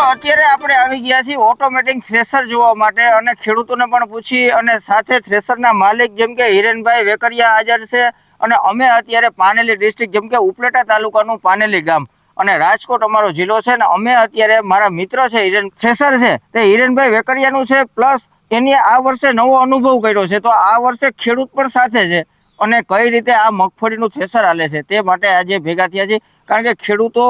મિત્રો, અત્યારે આપણે આવી ગયા છીએ ઓટોમેટિક થ્રેસર જોવા માટે અને ખેડૂતોને પણ પૂછી અને સાથે થ્રેસરના માલિક જેમ કે હિરેનભાઈ વેકરિયા હાજર છે અને અમે અત્યારે પાનેલી ડિસ્ટ્રિક્ટ જેમ કે ઉપલેટા તાલુકાનું પાનેલી ગામ અને રાજકોટ અમારો જિલ્લો છે ને અમે અત્યારે મારા મિત્ર છે હિરેન થ્રેસર છે. તે હિરેનભાઈ વેકરિયાનું છે પ્લસ એની આ વર્ષે નવો અનુભવ કર્યો છે. તો આ વર્ષે ખેડૂત પણ સાથે છે અને કઈ રીતે આ મગફળીનું થ્રેસર હાલે છે તે માટે આજે ભેગા થયા છે કારણ કે ખેડૂતો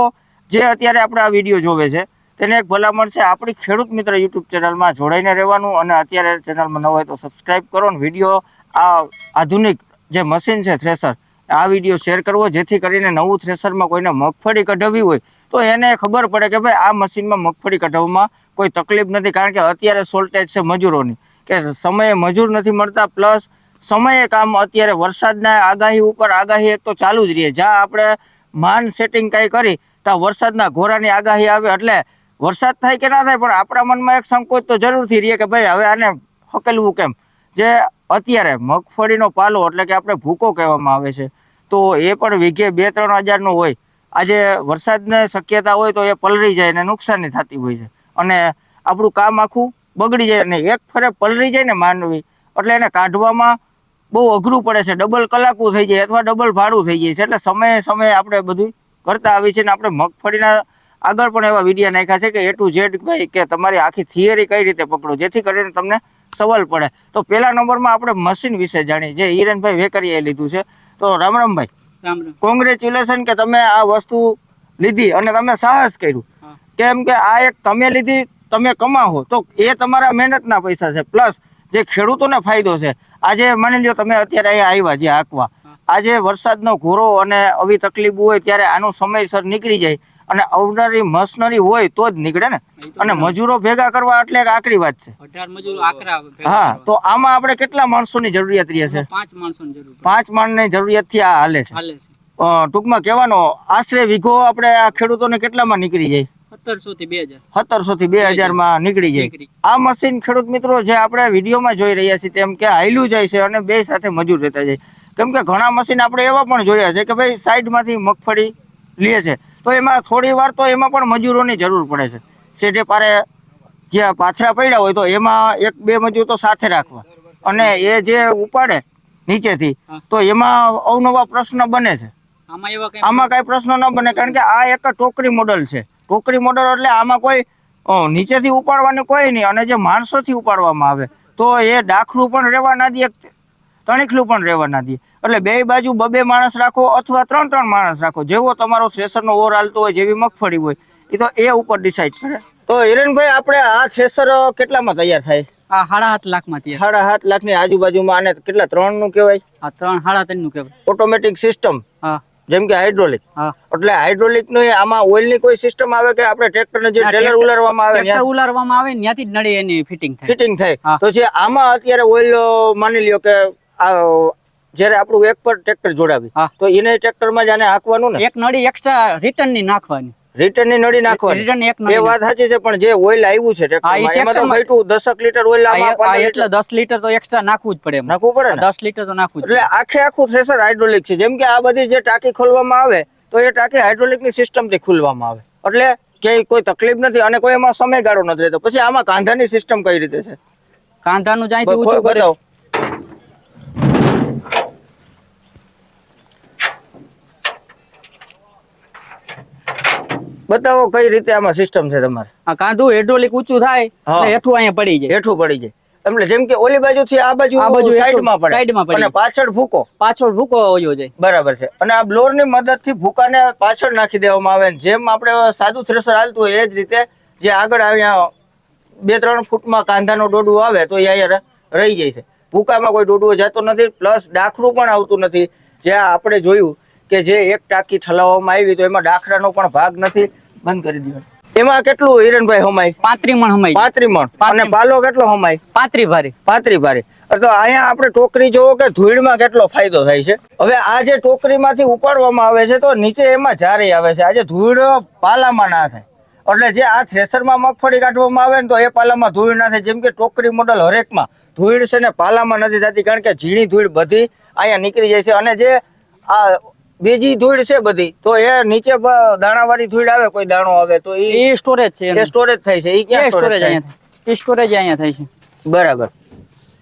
જે અત્યારે આપણે આ વીડિયો જોવે છે તેને એક ભલામણ છે. આપણી ખેડૂત મિત્ર યુટ્યુબ ચેનલમાં જોડાઈને રહેવાનું અને અત્યારે ચેનલમાં ન હોય તો સબસ્ક્રાઈબ કરો ને વીડિયો આ આધુનિક જે મશીન છે થ્રેસર આ વીડિયો શેર કરવો જેથી કરીને નવું થ્રેસરમાં કોઈને મગફળી કઢાવવી હોય તો એને ખબર પડે કે ભાઈ આ મશીનમાં મગફળી કઢાવવામાં કોઈ તકલીફ નથી. કારણ કે અત્યારે શોર્ટેજ છે મજૂરોની. કે સમયે મજૂર નથી મળતા પ્લસ સમયે કામ અત્યારે વરસાદના આગાહી ઉપર આગાહી એક તો ચાલુ જ રહે. જ્યાં આપણે માન સેટિંગ કાંઈ કરી, ત્યાં વરસાદના ઘોરાની આગાહી આવે એટલે વરસાદ થાય કે ના થાય, પણ આપણા મનમાં એક સંકોચ તો જરૂરથી રહે કે ભાઈ હવે આને હકેલવું કેમ? જે અત્યારે મગફળીનો પાલો એટલે કે આપણે ભૂકો કહેવામાં આવે છે, તો એ પણ વીઘે બે ત્રણ હજારનો હોય. આજે વરસાદને શક્યતા હોય તો એ પલળી જાય અને નુકસાની થતી હોય છે. અને આપણું કામ આખું બગડી જાય અને એક ફરે પલળી જાય ને માનવી, એટલે એને કાઢવામાં બહુ અઘરું પડે છે. ડબલ કલાકું થઈ જાય અથવા ડબલ ભાડું થઈ જાય છે. એટલે સમયે સમયે આપણે બધું કરતા આવી છે ને આપણે મગફળીના આગળ પણ એવા વિડીયા નાખ્યા છે કે એ ટુ ઝેડ ભાઈ કે તમારી આખી થિયરી કઈ રીતે પકડો? જેથી કરીને તમને સવાલ પડે. તો પહેલા નંબરમાં આપણે મશીન વિશે જાણીએ. જે હિરેનભાઈ વેકરીએ લીધું છે. તો રામ રામભાઈ રામ રામ. કોંગ્રેચ્યુલેશન કે તમે આ વસ્તુ લીધી અને તમે સાહસ કર્યું. કેમ કે આ એક તમે લીધી તમે કમાવો. તો એ તમારા મહેનતના પૈસા છે. પ્લસ જે ખેડૂતોને ફાયદો છે. આજે માની લ્યો તમે અત્યારે અહીંયા આવ્યા જે આંકવા. આજે વરસાદનો ઘોરો અને આવી તકલીફ હોય ત્યારે આનો સમયસર નીકળી જાય. અને આવનારી મશનરી હોય તો જ નીકળે ને. અને મજૂરો ભેગા કરવા એટલે એક આકરી વાત છે. હા તો આમાં આપણે કેટલા માણસોની જરૂરિયાત રહે છે? પાંચ માણસોની. પાંચ માણસની જરૂરિયાતથી આ હાલે છે. ટૂંકમાં કહેવાનો આશરે વીઘો આપણે આ ખેડૂતોને કેટલામાં નીકળી જાય? સત્તરસો થી બે હજાર. હજારમાં નીકળી જાય. આ મશીન ખેડૂત મિત્રો જે આપણે વિડીયોમાં જોઈ રહ્યા છીએ તેમ કે હાયલું જાય છે અને બે સાથે મજૂર રહેતા જાય. કેમ કે ઘણા મશીન આપણે એવા પણ જોયા છે કે ભાઈ સાઈડમાંથી મગફળી લે છે. તો એમાં થોડી વાર તો એમાં પણ મજૂરોની જરૂર પડે છે. સેઠે પારે જે પાથરા પડ્યા હોય તો એમાં એક બે મજૂર તો સાથે રાખવા. અને એ જે ઉપાડે નીચેથી તો એમાં અવનવા પ્રશ્ન બને છે. આમાં કઈ પ્રશ્ન ન બને કારણ કે આ એક ટોકરી મોડલ છે. ટોકરી મોડલ એટલે આમાં કોઈ નીચેથી ઉપાડવાનું કોઈ નહીં અને જે માણસોથી ઉપાડવામાં આવે તો એ ડાખરું પણ રહેવા ના દે. તણીખલું પણ રહેવા ના દે એટલે બે બાજુ બબે માણસ રાખો અથવા ત્રણ ત્રણ માણસ રાખો. જેવો તમારો થ્રેસરનો ઓર હાલતો હોય જેવી મગફળી હોય એ તો એ ઉપર ડિસાઈડ કરે. તો હિરેનભાઈ આપણે આ થ્રેસર કેટલામાં તૈયાર થાય? આ સાડા સાત લાખમાં સાડા સાત લાખની આજુબાજુમાં આને કેટલા ત્રણનું કેવાય ત્રણ સાડા ત્રણનું કહેવાય ઓટોમેટિક સિસ્ટમ જેમ કે હાઇડ્રોલિક એટલે હાઇડ્રોલિકનું આમાં ઓઇલની કોઈ સિસ્ટમ આવે કે આપણે ટ્રેક્ટર ને જે ટ્રેલર ઉલારવામાં આવે ટ્રેક્ટર ઉલારવામાં આવે ત્યાંથી જ નળી એની ફિટિંગ થાય. ફિટિંગ થાય. તો જે આમાં અત્યારે ઓઇલ માની લ્યો કે જ્યારે આપણું એક પર ટ્રેક્ટર જોડાવી. તો એને ટ્રેક્ટરમાં જ આને હાંકવાનું ને? એક નળી એક્સ્ટ્રા રિટર્નની નાખવાની. રિટર્નની નળી નાખવાની. રિટર્ન એક એ વાત સાચી છે પણ જે ઓઇલ આવ્યું છે હા, એમાં તો ઘટ્યું દસક લીટર ઓઇલ આ આમાં એ- આ પંદર એટલે લીટર દસ લીટર તો એક્સ્ટ્રા નાખવું જ પડે. નાખવું પડે ને? દસ લીટર તો નાખવું એટલે આખે આખું થ્રેસર હાઇડ્રોલિક છે. જેમ કે આ બધી જે ટાંકી ખોલવામાં આવે તો એ ટાંકી હાઇડ્રોલિકની સિસ્ટમથી ખોલવામાં આવે. એટલે ક્યાંય કોઈ તકલીફ નથી અને કોઈ એમાં સમયગાળો નથી રહેતો. પછી આમાં કાંધાની સિસ્ટમ કઈ રીતે છે? કાંધાનું જાય બતાવો. બતાવો કઈ રીતે આમાં સિસ્ટમ છે તમારે? આ કાંધું હાઇડ્રોલિક ઊંચું થાય. એટલે હેઠું અહીંયા પડી જાય. હેઠું પડી જાય. એટલે જેમ કે ઓલી બાજુ થી આ બાજુ આ બાજુ સાઈડમાં પડે. સાઈડમાં પડે અને પાછળ ભૂકો. પાછળ ભૂકો હોયો જાય. બરાબર છે. અને આ બ્લોરની મદદથી ભૂકાને પાછળ નાખી દેવામાં આવે. જેમ આપણે સાદું થ્રેસર હાલતું હોય એ જ રીતે જે આગળ અહીંયા બે ત્રણ ફૂટમાં કાંધાનો ડોડું આવે તો એ અહીંયા રહી જાય છે. ભૂકામાં કોઈ ડોડું જતો નથી. પ્લસ ડાખરું પણ આવતું નથી. જ્યાં આપણે જોયું કે જે એક ટાંકી ઠલાવવામાં આવી તો એમાં ડાખરાનો પણ ભાગ નથી. બંધ કરી દીધો. એમાં કેટલું હિરણભાઈ હમાય? પાંત્રી મણ હમાય. પાંત્રી મણ. અને પાલો કેટલો હમાય? પાંત્રી ભારી. પાંત્રી ભારી. તો અહીંયા આપણે ટોકરી જોવો કે ધૂળમાં કેટલો ફાયદો થાય છે? હવે આ જે ટોકરીમાંથી ઉપાડવામાં આવે છે તો નીચે એમાં જારી આવે છે. આજે ધૂળ પાલામાં ના થાય. એટલે જે આ થ્રેસરમાં મગફળી કાઢવામાં આવે ને તો એ પાલામાં ધૂળ ના થાય. જેમ કે ટોકરી મોડલ હરેકમાં ધૂળ છે ને પાલામાં નથી થતી. કારણ કે ઝીણી ધૂળ બધી અહીંયા નીકળી જાય છે. અને જે આ બીજી ધૂળ છે બધી. તો એ નીચે દાણા દાણાવાળી ધૂળ આવે કોઈ દાણો આવે તો એ સ્ટોરેજ છે એ સ્ટોરેજ થાય છે. એ ક્યાં સ્ટોરેજ અહીંયા સ્ટોરેજ અહીંયા થાય છે. બરાબર.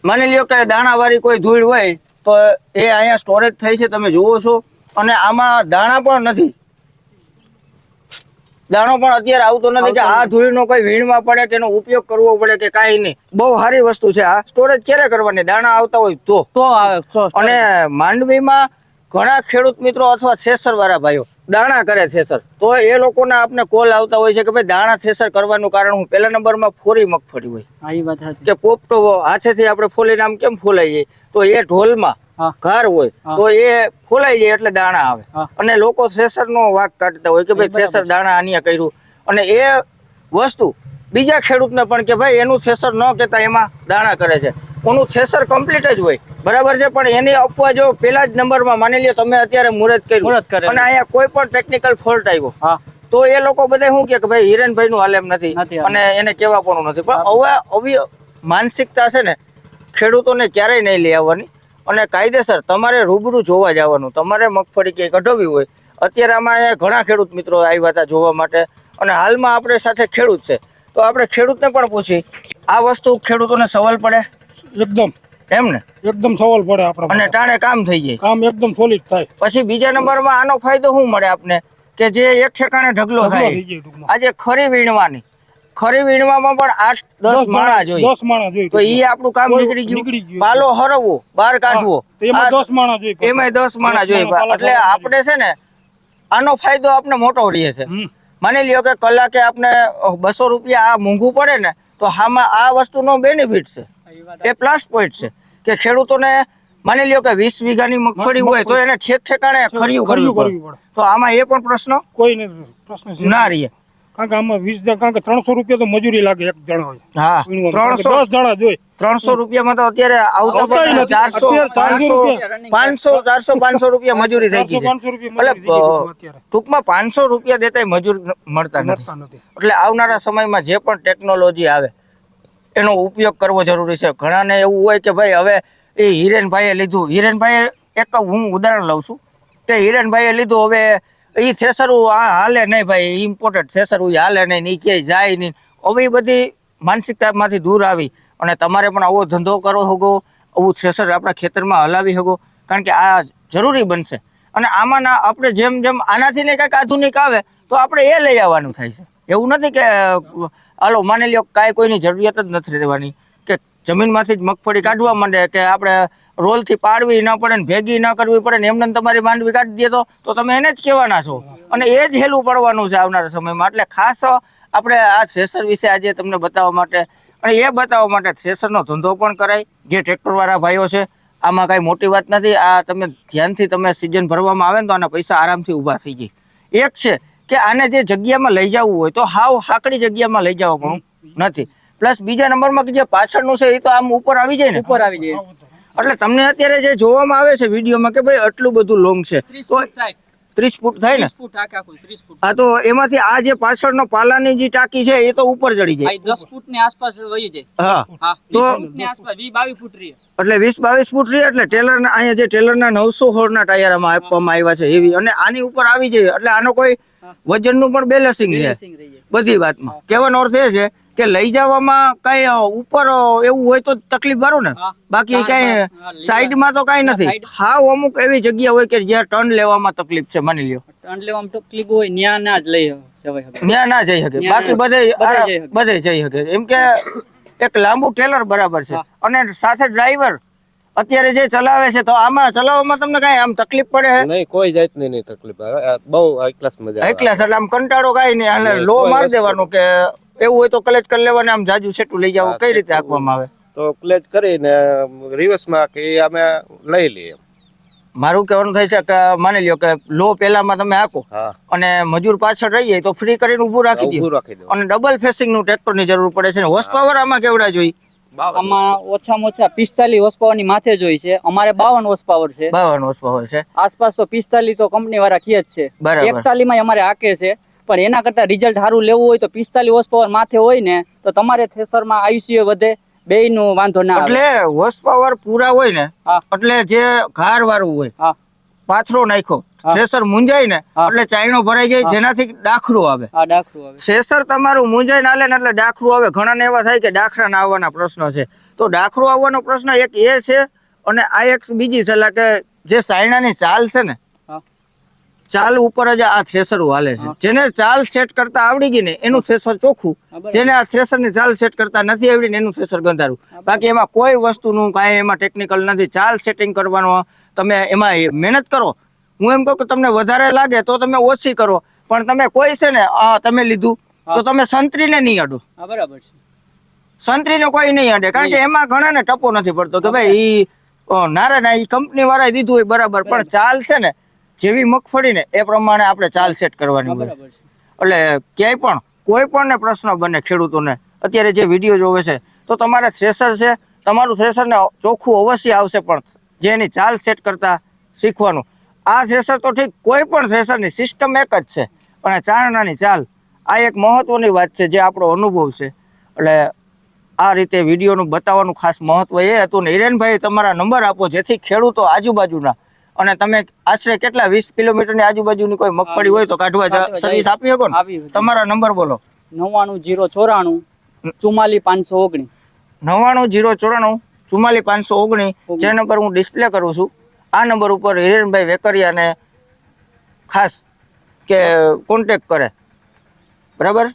માની લ્યો કે દાણાવાળી કોઈ ધૂળ હોય તો એ અહીંયા સ્ટોરેજ થાય છે તમે જુઓ છો. અને આમાં દાણા પણ નથી. દાણો પણ અત્યારે આવતો નથી કે આ ધૂળનો કોઈ વીણમાં પડે કે એનો ઉપયોગ કરવો પડે કે કાંઈ નહીં. બહુ સારી વસ્તુ છે આ. સ્ટોરેજ ક્યારે કરવાની? દાણા આવતા હોય તો. તો અને માંડવીમાં ઘણા ખેડૂત મિત્રો અથવા થેસર વાળા ભાઈઓ દાણા કરે થેસર. તો એ લોકોના આપને કોલ આવતા હોય છે કે ભાઈ દાણા થેસર કરવાનું કારણ હું પહેલા નંબરમાં ફોરી મગફળી હોય. એ વાત કે પોપટો હાથેથી આપણે ફોલીને આમ કેમ ફોલાઈ જાય? તો એ ઢોલમાં ઘર હોય તો એ ફોલાઈ જાય એટલે દાણા આવે. અને લોકો થેસરનો વાક કાઢતા હોય કે ભાઈ થેસર દાણા આનિયા કર્યું. અને એ વસ્તુ બીજા ખેડૂતને પણ કે ભાઈ એનું થેસર ન કહેતા એમાં દાણા કરે છે. ઓનું થેસર કમ્પ્લીટ જ હોય. બરાબર છે? પણ એની અપવા જો પેલા જ નંબરમાં માની લ્યો તમે અત્યારે મુહૂર્ત મુહૂર્ત કર્યું કરેલું. અને અહીંયા કોઈ પણ ટેકનિકલ ફોલ્ટ આવ્યો. હા. તો એ લોકો બધા શું કે કે ભાઈ હિરેનભાઈ નું હાલ એમ નથી. અને એને કેવા પણ નથી. પણ હવે આવી માનસિકતા છે ને ખેડૂતોને ક્યારેય નહીં લઈ આવવાની. અને કાયદેસર તમારે રૂબરૂ જોવા જવાનું. તમારે મગફળી ક્યાંય કઢાવવી હોય. અત્યારે આમાં ઘણા ખેડૂત મિત્રો આવ્યા હતા જોવા માટે. અને હાલમાં આપણે સાથે ખેડૂત છે. તો આપણે ખેડૂતને પણ પૂછી આ વસ્તુ ખેડૂતોને સવાલ પડે. એકદમ. એમ ને? એકદમ સવાલ પડે આપણા અને ટાણે કામ થઈ જાય. કામ એકદમ સોલિડ થાય. પછી બીજા નંબરમાં આનો ફાયદો શું મળે આપને? કે જે એક ઠેકાણે ઢગલો થાય. આજે ખરી વીણવાની. ખરી વીણવામાં પણ આઠ દસ માણા જોઈએ દસ માણા જોઈએ તો એ આપણું કામ નીકળી ગયું. પાલો હરવવો બહાર કાઢવો. એમાં દસ માણા જોઈએ એમાં દસ માણા જોઈએ એટલે આપણે છે ને આનો ફાયદો આપણે મોટો રહે છે. માની લ્યો કે કલાકે આપણે બસો રૂપિયા આ મોંઘું પડે ને તો આમાં આ વસ્તુનો બેનિફિટ છે. એ પ્લસ પોઈન્ટ છે. કે ખેડૂતોને માની લ્યો કે વીસ વીઘાની મગફળી હોય તો એને ઠેક ઠેકાણે ખર્યું કરવું પડે. પડે. તો આમાં એ પણ પ્રશ્ન? કોઈ નથી પ્રશ્ન ના રહીએ. કારણ કે આમાં વીસ કારણ કે ત્રણસો રૂપિયા તો મજૂરી લાગે એક જણા હોય. હા ત્રણસો દસ જણા જોઈએ ત્રણસો રૂપિયામાં તો અત્યારે આવતા ચારસો પાંચસો ચારસો પાંચસો રૂપિયા મજૂરી થઈ ગઈ એટલે ટૂંકમાં પાંચસો રૂપિયા દેતા મજૂર મળતા નથી. એટલે આવનારા સમયમાં જે પણ ટેકનોલોજી આવે એનો ઉપયોગ કરવો જરૂરી છે. ઘણાને એવું હોય કે ભાઈ હવે એ હિરેનભાઈએ લીધું. હિરેનભાઈએ એક હું ઉદાહરણ લઉં છું. કે હિરેનભાઈએ લીધું હવે એ થ્રેસર હાલે નહીં ભાઈ ઇમ્પોર્ટન્ટ થ્રેસર હાલે નહીં નહીં ક્યાંય જાય નહીં. આવી બધી માનસિકતામાંથી દૂર આવી અને તમારે પણ આવો ધંધો કરો હગો, આવું થ્રેસર આપણા ખેતરમાં હલાવી શકો કારણ કે આ જરૂરી બનશે. અને આમાં ના આપણે જેમ જેમ આનાથી ને કંઈક આધુનિક આવે, તો આપણે એ લઈ આવવાનું થાય છે. એવું નથી કે હાલો માની લ્યો કાંઈ કોઈની જરૂરિયાત જ નથી રહેવાની. જમીનમાંથી જ મગફળી કાઢવા માંડે કે આપણે રોલથી પાડવી ન પડે ને ભેગી ન કરવી પડે ને એમને તમારી માંડવી કાઢી દે તો તમે એને જ કહેવાના છો. અને એ જ હેલું પડવાનું છે આવનારા સમયમાં. એટલે ખાસ આપણે આ થ્રેસર વિશે આજે તમને બતાવવા માટે, અને એ બતાવવા માટે થ્રેસરનો ધંધો પણ કરાય, જે ટ્રેક્ટરવાળા ભાઈઓ છે, આમાં કાંઈ મોટી વાત નથી. આ તમે ધ્યાનથી તમે સિઝન ભરવામાં આવે ને તો આના પૈસા આરામથી ઊભા થઈ જાય. એક છે કે આને જે જગ્યામાં લઈ જવું હોય તો હાવ હાકડી જગ્યામાં લઈ જવા પણ નથી. પ્લસ બીજા નંબરમાં કે જે પાછળનું છે એ તો આમ ઉપર આવી જાય ને? ઉપર આવી જાય. એટલે તમને અત્યારે જે જોવામાં આવે છે વિડીયોમાં કે ભાઈ આટલું બધું લોંગ છે તો ત્રીસ ફૂટ થાય ને? હા તો એમાંથી આ જે પાછળનો પાલાની જે ટાંકી છે એ તો ઉપર ચડી જાય. દસ ફૂટની આસપાસ વહી જાય. હા. તો- બાવીસ ફૂટ રહી. એટલે વીસ બાવીસ ફૂટ રહી એટલે ટેલરના અહીંયા જે ટેલરના નવસો હોળના ટાયર આપવામાં આવ્યા છે એવી. અને આની ઉપર આવી જાય. એટલે આનો કોઈ વજનનું પણ બેલેન્સિંગ છે બધી વાતમાં. કહેવાનો અર્થ એ છે કે લઈ જવામાં કઈ ઉપર એવું હોય તો તકલીફ વાળું ને? બાકી કઈ સાઈડમાં તો કઈ નથી. હા હાવ અમુક એવી જગ્યા હોય કે જ્યાં ટર્ન લેવામાં તકલીફ છે માની લ્યો. ટર્ન લેવામાં તકલીફ હોય ન્યા ના જ લઈ જવાય ત્યાં ના જઈ શકે. બાકી બધે બધે જઈ શકે. એમ કે એક લાંબુ ટેલર બરાબર છે. અને સાથે ડ્રાઈવર અત્યારે જે ચલાવે છે તો આમાં ચલાવવામાં તમને કઈ આમ તકલીફ પડે છે નહીં કોઈ જાતની નહીં તકલીફ. બહુ હાઈ ક્લાસ મજા હાઈ ક્લાસ એટલે આમ કંટાળો કઈ નહીં. અને લો માર દેવાનું કે એવું હોય તો કલેજ કરી લેવાનું આમ જાજુ સેટું લઈ જાવ કઈ રીતે. આપવામાં આવે? તો ક્લેચ કરીને રિવર્સમાં કે અમે લઈ લઈએ મારું કહેવાનું થાય છે કે માની લ્યો કે લો પહેલામાં તમે હાકો અને મજૂર પાછળ રહીએ તો ફ્રી કરીને ઊભું રાખી દો. રાખી દો. અને ડબલ ફેસિંગનું ટ્રેક્ટરની જરૂર પડે છે હોર્સ પાવર આમાં કેવડા જોઈ? આમાં ઓછામાં ઓછા પિસ્તાલીસ હોર્સ પાવરની માથે જોઈ છે. અમારે બાવન હોર્સ પાવર છે. બાવન હોર્સ પાવર છે. આસપાસ તો પિસ્તાલીસ તો કંપની વાળા કહે જ છે. એકતાલીસમાં અમારે હાકે છે. પણ એના કરતા રિઝલ્ટ સારું લેવું હોય તો પિસ્તાલીસ હોર્સ પાવર માથે હોય ને તો તમારે થ્રેસરમાં આયુષ્ય વધે બે નું વાંધો ના એટલે હોર્સ પાવર પૂરા હોય ને એટલે જે ઘાર વાળું હોય પાથરો નાખ્યો. થ્રેસર મુંજાય ને એટલે ચાયણો ભરાઈ જાય જેનાથી ડાખરું આવે. થ્રેસર તમારું મુંજાઈ ના લે ને એટલે ડાખરું આવે. ઘણાને એવા થાય કે ડાખરા ના આવવાના પ્રશ્નો છે. તો ડાખરું આવવાનો પ્રશ્ન એક એ છે અને આ એક બીજી સલાહ કે જે સાયણાની ચાલ છે ને ચાલ ઉપર જ આ થ્રેસર હાલે છે. જેને ચાલ સેટ કરતા આવડી ગઈ ને એનું થ્રેસર ચોખ્ખું. જેને આ થ્રેસર ને ચાલ સેટ કરતા નથી આવડી ને એનું થ્રેસર ગંધારું. બાકી એમાં કોઈ વસ્તુનું કાંઈ એમાં ટેકનિકલ નથી. ચાલ સેટિંગ કરવાનો તમે એમાં મહેનત કરો. હું એમ કહું કે તમને વધારે લાગે તો તમે ઓછી કરો. પણ તમે કોઈ છે ને આ તમે લીધું તો તમે સંતરીને નહીં અડો બરાબર છે. સંતરીને કોઈ નહીં અડે કારણ કે એમાં ઘણાને ટપો નથી પડતો કે ભાઈ ઈ અ, નારે ના ઈ કંપની વાળાએ દીધું હોય બરાબર. પણ ચાલ છે ને જેવી મગફળી ને એ પ્રમાણે આપણે ચાલ સેટ કરવાની હોય. એટલે ક્યાંય પણ કોઈ પણ પ્રશ્ન બને ખેડૂતોને અત્યારે જે વીડિયો જોવે છે તો તમારે થ્રેસર છે તમારું થ્રેસર ને ચોખ્ખું અવશ્ય આવશે પણ જે એની ચાલ સેટ કરતા શીખવાનું. આ થ્રેસર તો ઠીક કોઈ પણ થ્રેસરની સિસ્ટમ એક જ છે પણ ચારણાની ચાલ આ એક મહત્વની વાત છે જે આપણો અનુભવ છે. એટલે આ રીતે વિડીયોનું બતાવવાનું ખાસ મહત્વ એ હતું ને. હિરેનભાઈ તમારા નંબર આપો જેથી ખેડૂતો આજુબાજુના અને તમે આશરે કેટલા વીસ કિલોમીટરની આજુબાજુની કોઈ મગફળી હોય તો કાઢવા સર્વિસ આપી શકો ને? તમારા નંબર બોલો. નવ્વાણું જીરો ચોરાણું ચુમ્માલી પાંચસો ઓગણીસ. નવ્વાણું જીરો ચોરાણું ચુમ્માલી પાંચસો ઓગણીસ જે નંબર હું ડિસ્પ્લે કરું છું આ નંબર ઉપર હિરેનભાઈ વેકરિયાને ખાસ કે કોન્ટેક કરે. બરાબર?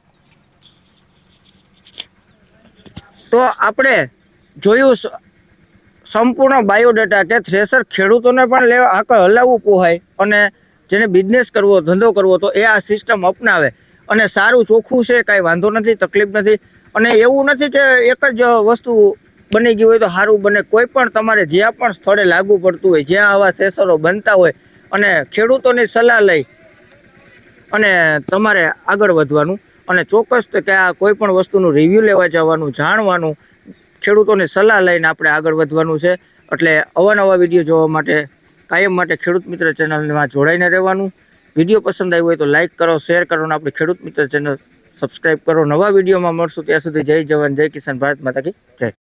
તો આપણે જોયું સંપૂર્ણ બાયોડેટા કે થ્રેસર ખેડૂતોને પણ લેવા આગળ હલાવવું પોહાય અને જેને બિઝનેસ કરવો, ધંધો કરવો તો એ આ સિસ્ટમ અપનાવે. અને સારું ચોખ્ખું છે, કાંઈ વાંધો નથી, તકલીફ નથી. અને એવું નથી કે એક જ વસ્તુ બની ગઈ હોય તો સારું બને. કોઈ પણ તમારે જ્યાં પણ સ્થળે લાગુ પડતું હોય, જ્યાં આવા થ્રેસરો બનતા હોય અને ખેડૂતોની સલાહ લઈ અને તમારે આગળ વધવાનું અને ચોક્કસ કે આ કોઈ પણ વસ્તુનું રિવ્યૂ લેવા જવાનું, જાણવાનું ખેડૂતોની સલાહ લઈને આપણે આગળ વધવાનું છે. એટલે અવાનવા વીડિયો જોવા માટે કાયમ માટે ખેડૂત મિત્ર ચેનલમાં જોડાઈને રહેવાનું. વીડિયો પસંદ આવ્યો હોય તો લાઇક કરો, શેર કરો અને આપણે ખેડૂત મિત્ર ચેનલ સબસ્ક્રાઈબ કરો. નવા વિડીયોમાં મળશું. ત્યાં સુધી જય જવાન, જય કિસાન ભારત માતા કી જય.